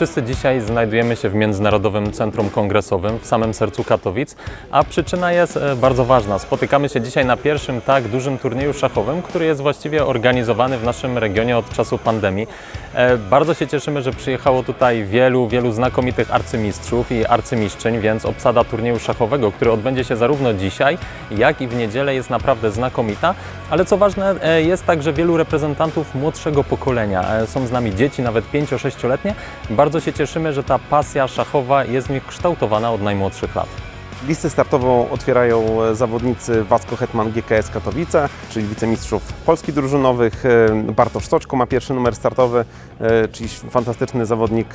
Wszyscy dzisiaj znajdujemy się w Międzynarodowym Centrum Kongresowym w samym sercu Katowic, a przyczyna jest e, bardzo ważna. Spotykamy się dzisiaj na pierwszym tak dużym turnieju szachowym, który jest właściwie organizowany w naszym regionie od czasu pandemii. E, Bardzo się cieszymy, że przyjechało tutaj wielu, wielu znakomitych arcymistrzów i arcymistrzyń, więc obsada turnieju szachowego, który odbędzie się zarówno dzisiaj, jak i w niedzielę jest naprawdę znakomita, ale co ważne, e, jest także wielu reprezentantów młodszego pokolenia. Są z nami dzieci, nawet 5-6-letnie. Bardzo się cieszymy, że ta pasja szachowa jest w nich kształtowana od najmłodszych lat. Listę startową otwierają e, zawodnicy Wacko Hetman GKS Katowice, czyli wicemistrzów Polski drużynowych. E, Bartosz Soczko ma pierwszy numer startowy, e, czyli fantastyczny zawodnik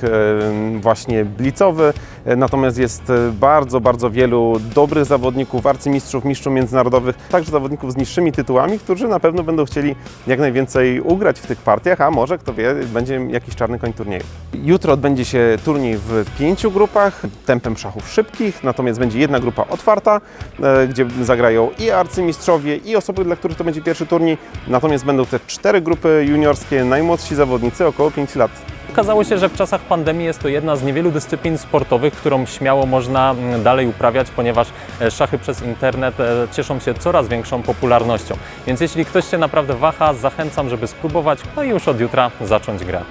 właśnie blicowy. Natomiast jest e, bardzo, bardzo wielu dobrych zawodników, arcymistrzów, mistrzów międzynarodowych, także zawodników z niższymi tytułami, którzy na pewno będą chcieli jak najwięcej ugrać w tych partiach, a może, kto wie, będzie jakiś czarny koń turnieju. Jutro odbędzie się turniej w pięciu grupach, tempem szachów szybkich, natomiast będzie jedna grupa otwarta, e, gdzie zagrają i arcymistrzowie, i osoby, dla których to będzie pierwszy turniej. Natomiast będą te cztery grupy juniorskie, najmłodsi zawodnicy, około 5 lat. Okazało się, że w czasach pandemii jest to jedna z niewielu dyscyplin sportowych, którą śmiało można mm, dalej uprawiać, ponieważ e, szachy przez internet e, cieszą się coraz większą popularnością. Więc jeśli ktoś się naprawdę waha, zachęcam, żeby spróbować, no i już od jutra zacząć grę.